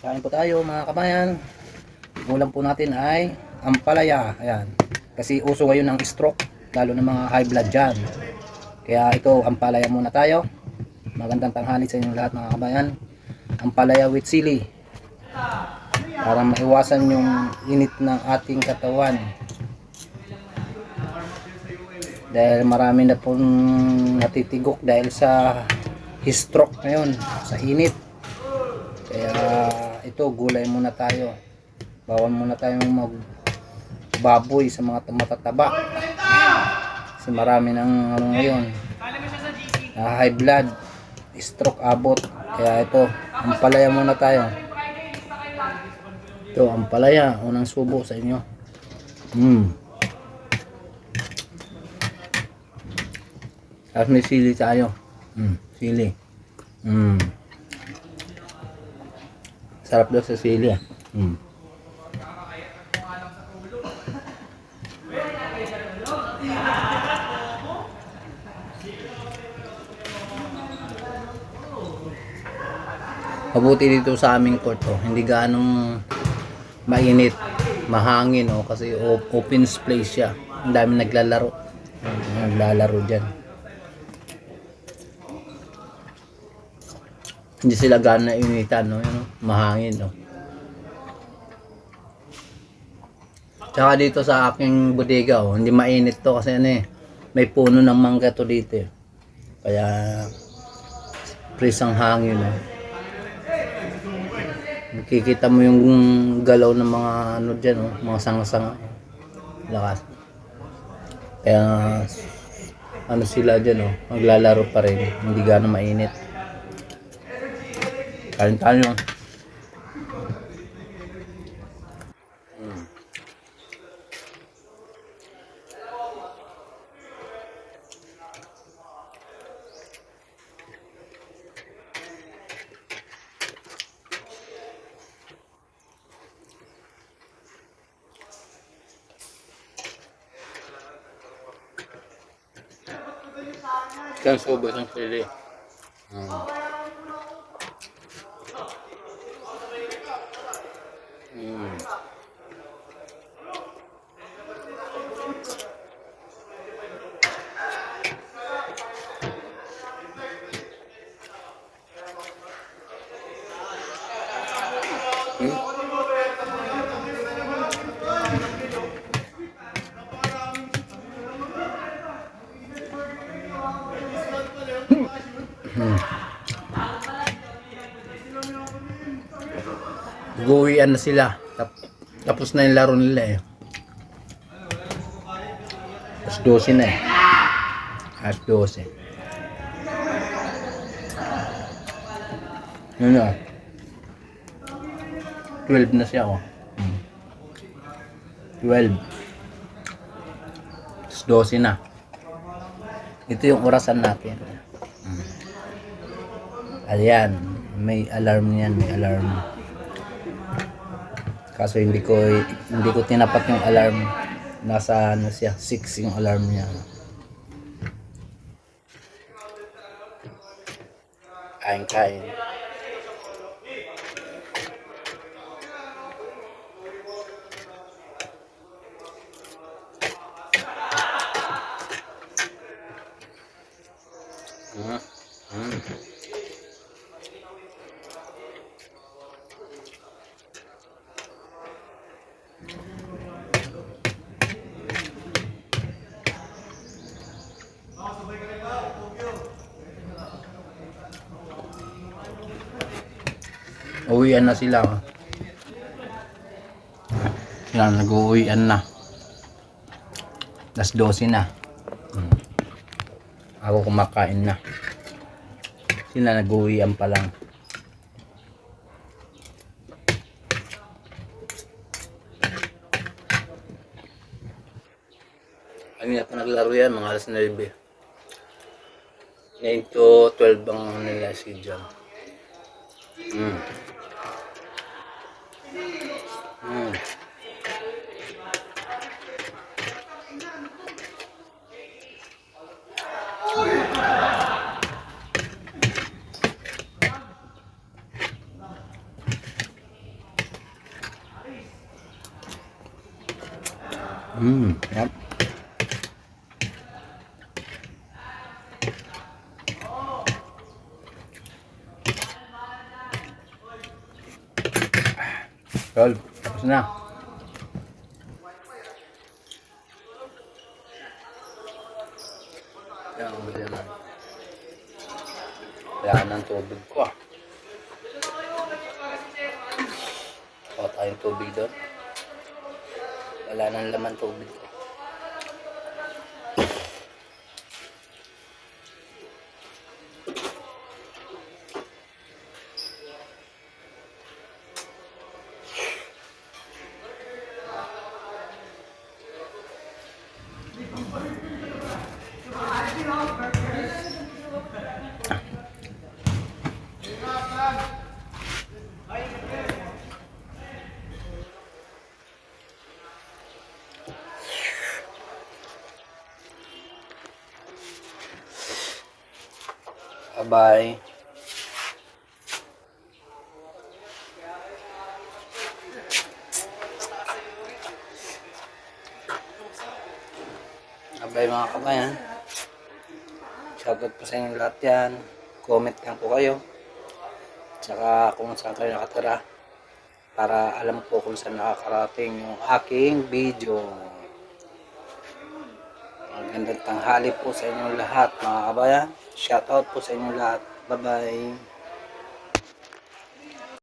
Kain po tayo mga kabayan. Ulam po natin ay ampalaya. Ayan. Kasi uso ngayon ng stroke. Lalo ng mga high blood dyan. Kaya ito, ampalaya muna tayo. Magandang tanghali sa inyong lahat mga kabayan. Ampalaya with sili. Para maiwasan yung init ng ating katawan. Dahil marami na pong natitigok dahil sa stroke ngayon, sa init. Kaya ito, gulay muna tayo. Bawal muna tayong magbaboy sa mga matataba. Kasi marami ng ano ngayon. na high blood, stroke abot. Kaya ito, ampalaya muna tayo. Ito, ampalaya. Unang subo sa inyo. Mm. Tapos may sili tayo. Mm, sili. Mm. Sarap daw sa sili. ah. Mm. Mabuti dito sa aming court oh. Hindi ganong mainit, mahangin oh kasi open place siya. Ang dami naglalaro. Naglalaro diyan. Hindi sila gana initan, no? Yun, mahangin, no? Tsaka dito sa aking bodega, oh, hindi mainit to kasi ano eh, may puno ng mangga to dito eh. Kaya, freeze ang hangin, oh. Nakikita mo yung galaw ng mga ano dyan, oh, mga sanga-sanga. Lakas. Kaya, ano sila dyan, oh, maglalaro pa rin. Hindi gano'ng mainit. Kain tayo. Mm. Isang subo, isang sili. Mm. Mm. Hmm? Guwian na sila. Tap- tapos na yung laro nila eh. Alas 12 na eh. Alas 12. Yun na. 12 na siya oh. Hmm. 12. Alas 12 na. Ito yung orasan natin. Hmm. Ayan. May alarm yan. May alarm. Kaso hindi ko hindi ko tinapat yung alarm. Nasa ano siya, 6 yung alarm niya. Kain Uwian na sila. oh. Yan, nag-uwian na. Las 12 na. Hmm. Ako kumakain na. Sila nag-uwian pa lang. Ang na pa naglaro yan, mga alas 9. 9 to 12 ang nila si John. Mm. Mm, yep. Tol, tapos na. Yan, bili na. Kaya ng tubig ko ah. Kuha tayong tubig doon. Wala nang laman tubig Bye-bye. Bye mga kabayan. Shoutout po sa inyo lahat yan. Comment lang po kayo. Tsaka kung saan kayo nakatira. Para alam po kung saan nakakarating yung aking video. Magandang tanghali po sa inyo lahat mga kabayan. Shoutout po sa inyo lahat. Bye-bye.